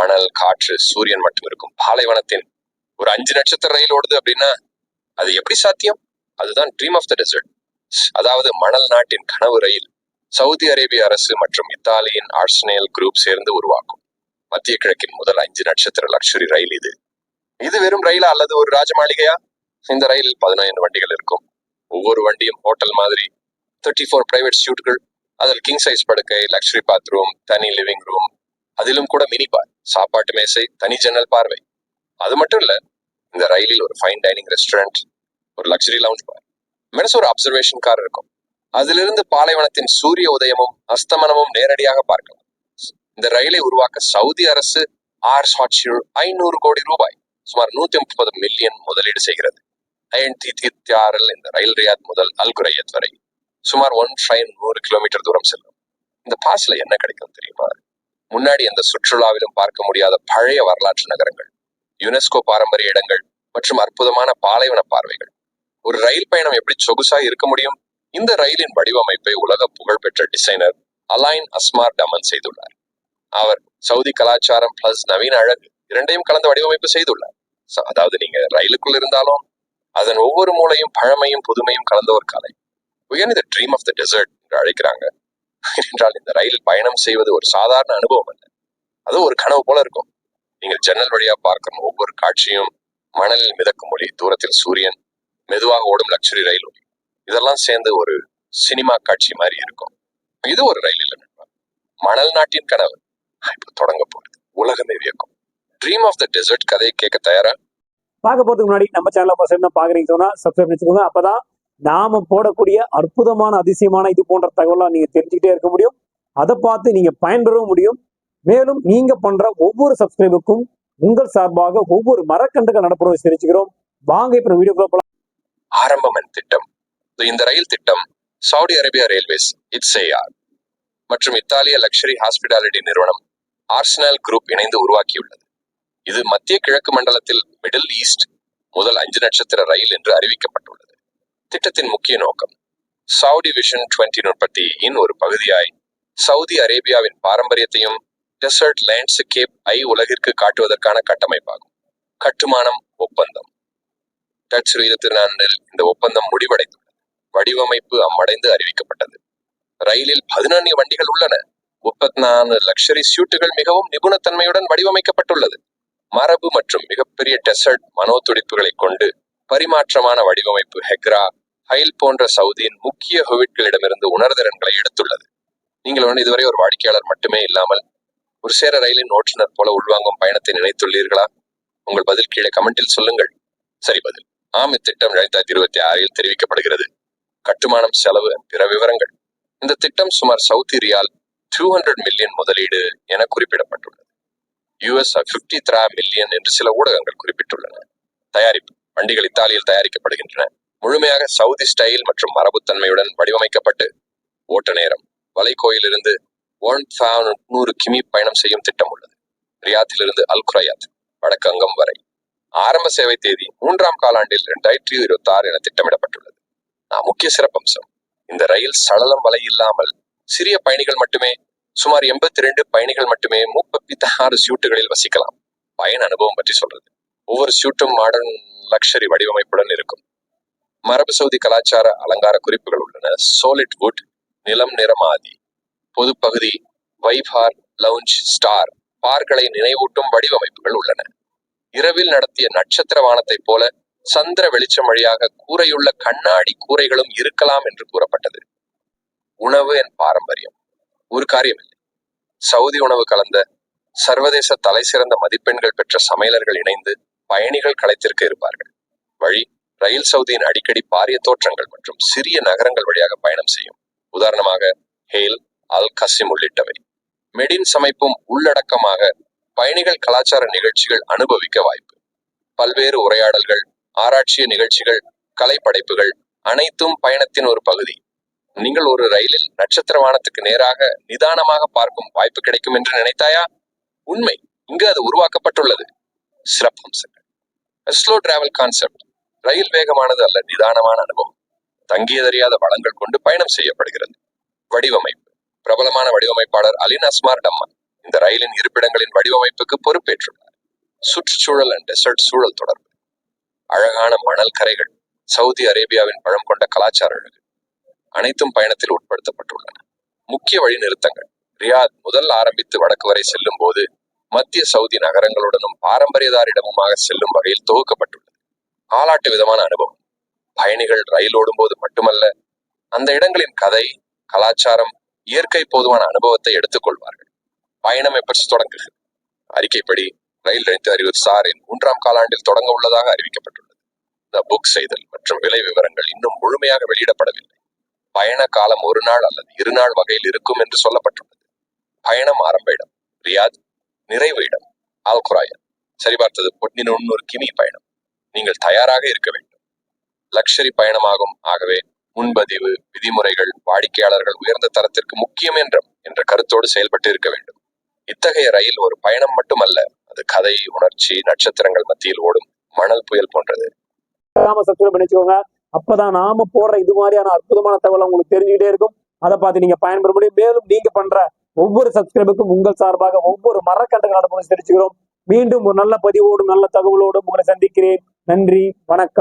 மணல் காற்று சூரியன் மட்டும் இருக்கும். பாலைவனத்தின் ஒரு அஞ்சு நட்சத்திர ரயில் ஓடுது அப்படின்னா அது எப்படி சாத்தியம்? அதுதான் ட்ரீம் ஆஃப் த டெசர்ட் அதாவது மணல் நாட்டின் கனவு ரயில் சவுதி அரேபிய அரசு மற்றும் இத்தாலியின் ஆர்சனேல் குரூப் சேர்ந்து உருவாக்கும். மத்திய கிழக்கின் முதல் அஞ்சு நட்சத்திர லக்ஸுரி ரயில் இது. இது வெறும் ரயிலா அல்லது ஒரு ராஜ மாளிகையா இந்த ரயில் பதினைந்து வண்டிகள் இருக்கும். ஒவ்வொரு வண்டியும் ஹோட்டல் மாதிரி தேர்ட்டி ஃபோர் பிரைவேட் சூட்கள் அதில் கிங் சைஸ் படுக்கை லக்ஸுரி பாத்ரூம் தனி லிவிங் ரூம் அதிலும் கூட மினி பார் சாப்பாட்டு மேசை தனி ஜன்னல் பார்வை. அது மட்டும் இல்ல இந்த ரயிலில் ஒரு ஃபைன் டைனிங் ரெஸ்டாரண்ட் ஒரு லக்ஸரி லவுஞ்ச் பார். மெனஸ் ஒரு அப்சர்வேஷன் கார் இருக்கும். அதிலிருந்து பாலைவனத்தின் சூரிய உதயமும் அஸ்தமனமும் நேரடியாக பார்க்கலாம். இந்த ரயிலை உருவாக்க சவுதி அரசு ஆர் ஹாட்ஷியூர் ஐநூறு கோடி ரூபாய் சுமார் நூத்தி முப்பது மில்லியன் முதலீடு செய்கிறது. ஐஎன்டிடிஆர்எல் இந்த ரயில் ரியாத் முதல் அல்குரையத் வரை சுமார் ஒன் ஃபைவ் நூறு கிலோமீட்டர் தூரம் செல்லும். இந்த பாஸ்ல என்ன கிடைக்கும் தெரியுமா? முன்னாடி அந்த சுற்றுலாவிலும் பார்க்க முடியாத பழைய வரலாற்று நகரங்கள் யுனெஸ்கோ பாரம்பரிய இடங்கள் மற்றும் அற்புதமான பாலைவன பார்வைகள். ஒரு ரயில் பயணம் எப்படி சொகுசா இருக்க முடியும்? இந்த ரயிலின் வடிவமைப்பை உலக புகழ்பெற்ற டிசைனர் அலைன் அஸ்மார் டமன் செய்துள்ளார். அவர் சவுதி கலாச்சாரம் பிளஸ் நவீன அழகு இரண்டையும் கலந்த வடிவமைப்பு செய்துள்ளார். அதாவது நீங்க ரயிலுக்குள் இருந்தாலும் அதன் ஒவ்வொரு மூலையும் பழமையும் புதுமையும் கலந்த ஒரு கலை. உயர்ந்த ட்ரீம் ஆஃப் த டெசர்ட் என்று அழைக்கிறாங்க. என்றால் இந்த ரயில் பயணம் செய்வது ஒரு சாதாரண அனுபவம் அல்ல. அது ஒரு கனவு போல இருக்கும். நீங்கள் ஜன்னல் வழியா பார்க்கும் ஒவ்வொரு காட்சியும் மணலில் மிதக்கும் ஒளி தூரத்தில் சூரியன் மெதுவாக ஓடும் லக்ஸுரி ரயில் ஒளி. இதெல்லாம் சேர்ந்து ஒரு சினிமா காட்சி மாதிரி இருக்கும். இது ஒரு ரயில் இல்லை மணல் நாட்டின் கனவு. இப்போ தொடங்க போகுது உலகமே வியக்கும். ட்ரீம் ஆஃப் த டெசர்ட் கதையை கேட்க தயாரா? பார்க்க போறதுக்கு முன்னாடி நம்ம சேனலை ஃபர்ஸ்ட் பாக்குறீங்க சொன்னா சப்ஸ்கிரைப் வச்சுக்கோங்க அப்பதான் நாம போடக்கூடிய அற்புதமான அதிசயமான இது போன்ற தகவலாம் நீங்க தெரிஞ்சுக்கிட்டே இருக்க முடியும். அதை பார்த்து நீங்க பயன்பெறவும் முடியும். மேலும் நீங்க பண்ற ஒவ்வொரு சப்ஸ்கிரைபுக்கும் உங்கள் சார்பாக ஒவ்வொரு மரக்கன்றுகள் நடப்படுவதை தெரிவிச்சுக்கிறோம். வாங்க இப்ப வீடியோ போலாம். ஆரம்பம் திட்டம். இந்த ரயில் திட்டம். சவுதி அரேபியா ரயில்வேஸ் இட்சேஆர் மற்றும் இத்தாலிய லக்ஷரி ஹாஸ்பிட்டாலிட்டி நிறுவனம் ஆர்சனல் குரூப் இணைந்து உருவாக்கியுள்ளது. இது மத்திய கிழக்கு மண்டலத்தில் மிடில் ஈஸ்ட் முதல் அஞ்சு நட்சத்திர ரயில் என்று அறிவிக்கப்பட்டுள்ளது. திட்டத்தின் முக்கிய நோக்கம். சவுடி விஷன் 20 நுட்பத்தியின் ஒரு பகுதியாய் சவுதி அரேபியாவின் பாரம்பரியத்தையும் டெசர்ட் லேண்ட்ஸ்கேப் ஐ உலகிற்கு காட்டுவதற்கான கட்டமைப்பாகும். கட்டுமானம் ஒப்பந்தம். டச் இருபத்தி நான்கில் இந்த ஒப்பந்தம் முடிவடைந்துள்ளது. வடிவமைப்பு அம்மடைந்து அறிவிக்கப்பட்டது. ரயிலில் பதினான்கு வண்டிகள் உள்ளன. முப்பத்தி நாலு லக்ஷரி சூட்டுகள் மிகவும் நிபுணத்தன்மையுடன் வடிவமைக்கப்பட்டுள்ளது. மரபு மற்றும் மிகப்பெரிய டெசர்ட் மனோதுடிப்புகளை கொண்டு பரிமாற்றமான வடிவமைப்பு ஹெக்ரா ஹைல் போன்ற சவுதியின் முக்கிய ஹொவிட்களிடமிருந்து உணர்திறன்களை எடுத்துள்ளது. நீங்கள் வந்து இதுவரை ஒரு வாடிக்கையாளர் மட்டுமே இல்லாமல் ஒரு சேர ரயிலின் ஓட்டுநர் போல உள்வாங்கும் பயணத்தை நினைத்துள்ளீர்களா? உங்கள் பதில் கீழே கமெண்டில் சொல்லுங்கள். சரி பதில். ஆம் இத்திட்டம் இரண்டாயிரத்தி இருபத்தி ஆறில் தெரிவிக்கப்படுகிறது. கட்டுமானம் செலவு பிற விவரங்கள். இந்த திட்டம் சுமார் Saudi riyal two hundred million முதலீடு என குறிப்பிடப்பட்டுள்ளது. யுஎஸ் பிப்டி த்ரா மில்லியன் என்று சில ஊடகங்கள் குறிப்பிட்டுள்ளன. தயாரிப்பு. வண்டிகள் இத்தாலியில் தயாரிக்கப்படுகின்றன. முழுமையாக சவுதி ஸ்டைல் மற்றும் மரபுத்தன்மையுடன் வடிவமைக்கப்பட்டு ஓட்ட நேரம். வலைக்கோயிலிருந்து ஒன் நூறு கிமி பயணம் செய்யும் திட்டம் உள்ளது. ரியாத்திலிருந்து அல் குரையாத் வடக்கு அங்கம் வரை. ஆரம்ப சேவை தேதி மூன்றாம் காலாண்டில் இரண்டாயிரத்தி இருபத்தி ஆறு என திட்டமிடப்பட்டுள்ளது. நான் முக்கிய சிறப்பம்சம். இந்த ரயில் சடலம் வலை இல்லாமல் சிறிய பயணிகள் மட்டுமே சுமார் எண்பத்தி ரெண்டு பயணிகள் மட்டுமே முப்பத்தி ஆறு சியூட்டுகளில் வசிக்கலாம். பயண அனுபவம் பற்றி சொல்றது. ஒவ்வொரு சியூட்டும் மாடர்ன் லக்ஷரி வடிவமைப்புடன் இருக்கும். மரபு சவுதி கலாச்சார அலங்கார குறிப்புகள் உள்ளன. சோலிட் வுட் நிலம் நிறமாதி. பொதுப்பகுதி வைபார் லவுஞ்ச் ஸ்டார் பார்களை நினைவூட்டும் வடிவமைப்புகள் உள்ளன. இரவில் நடத்திய நட்சத்திர வானத்தைப் போல சந்திர வெளிச்சம் வழியாக கூரையுள்ள கண்ணாடி கூரைகளும் இருக்கலாம் என்று கூறப்பட்டது. உணவு என் பாரம்பரியம். ஒரு காரியமில்லை. சவுதி உணவு கலந்த சர்வதேச தலை சிறந்த மதிப்பெண்கள் பெற்ற சமையலர்கள் இணைந்து பயணிகள் களத்திற்கு இருப்பார்கள். வழி ரயில் சவுதியின் அடிக்கடி பாரிய தோற்றங்கள் மற்றும் சிறிய நகரங்கள் வழியாக பயணம் செய்யும். உதாரணமாக ஹேல் அல் கசிம் உள்ளிட்டவை. மெடின் சமைப்பும் உள்ளடக்கமாக பயணிகள் கலாச்சார நிகழ்ச்சிகள் அனுபவிக்க வாய்ப்பு. பல்வேறு உரையாடல்கள் ஆராய்ச்சிய நிகழ்ச்சிகள் கலைப்படைப்புகள் அனைத்தும் பயணத்தின் ஒரு பகுதி. நீங்கள் ஒரு ரயிலில் நட்சத்திர வானத்துக்கு நேராக நிதானமாக பார்க்கும் வாய்ப்பு கிடைக்கும் என்று நினைத்தாயா? உண்மை இங்கு அது உருவாக்கப்பட்டுள்ளது. சிறப்பம்சங்கள். ஸ்லோ டிராவல் கான்செப்ட் ரயில் வேகமானது அல்ல நிதானமான அனுபவம். தங்கியதறியாத வளங்கள் கொண்டு பயணம் செய்யப்படுகிறது. வடிவமைப்பு. பிரபலமான வடிவமைப்பாளர் அலின் அஸ்மார் டம்மா இந்த ரயிலின் இருப்பிடங்களின் வடிவமைப்புக்கு பொறுப்பேற்றுள்ளார். சுற்றுச்சூழல் அண்ட் டெசர்ட் சூழல் தொடர்பு. அழகான மணல் கரைகள் சவுதி அரேபியாவின் பழம் கொண்ட கலாச்சார அழகு. அனைத்தும் பயணத்தில் உட்படுத்தப்பட்டுள்ளன. முக்கிய வழி நிறுத்தங்கள் ரியாத் முதல் ஆரம்பித்து வடக்கு வரை செல்லும் போது மத்திய சவுதி நகரங்களுடனும் பாரம்பரியதாரிடமுமாக செல்லும் வகையில் தொகுக்கப்பட்டுள்ளது. ஆளாட்டு விதமான அனுபவம். பயணிகள் ரயில் ஓடும்போது மட்டுமல்ல அந்த இடங்களின் கதை கலாச்சாரம் இயற்கை போதுமான அனுபவத்தை எடுத்துக்கொள்வார்கள் பயணம் எப்படி தொடங்குகிறது? அறிக்கைப்படி ரயில் ரெண்டு அறிவு சாரின் மூன்றாம் காலாண்டில் தொடங்க உள்ளதாக அறிவிக்கப்பட்டுள்ளது. இந்த புக் செய்தல் மற்றும் விலை விவரங்கள் இன்னும் முழுமையாக வெளியிடப்படவில்லை. பயண காலம் ஒரு நாள் அல்லது இரு நாள் வகையில் இருக்கும் என்று சொல்லப்பட்டுள்ளது. பயணம் ஆரம்ப இடம் ரியாத் நிறைவு இடம் ஆல் சரிபார்த்தது பொன்னின் பொன்னினொன்னூறு கிமி பயணம். நீங்கள் தயாராக இருக்க வேண்டும். லக்ஷரி பயணமாகும். ஆகவே முன்பதிவு விதிமுறைகள் வாடிக்கையாளர்கள் உயர்ந்த தரத்திற்கு முக்கியம் என்றும் என்ற கருத்தோடு செயல்பட்டு இருக்க வேண்டும். இத்தகைய ரயில் ஒரு பயணம் மட்டுமல்ல அது கதை உணர்ச்சி நட்சத்திரங்கள் மத்தியில் ஓடும் மணல் புயல் போன்றது. நாம அப்பதான் நாம போடுற இது மாதிரியான அற்புதமான தகவல் உங்களுக்கு தெரிஞ்சுக்கிட்டே இருக்கும். அதை பார்த்து நீங்க பயன்பெற முடியும். மேலும் நீங்க பண்ற ஒவ்வொரு சப்ஸ்கிரைபுக்கும் உங்கள் சார்பாக ஒவ்வொரு மரக்கண்டு நடப்பு தெரிவிச்சுக்கிறோம். மீண்டும் ஒரு நல்ல பதிவோடும் நல்ல தகவலோடும் உங்களை சந்திக்கிறேன். நன்றி வணக்கம்.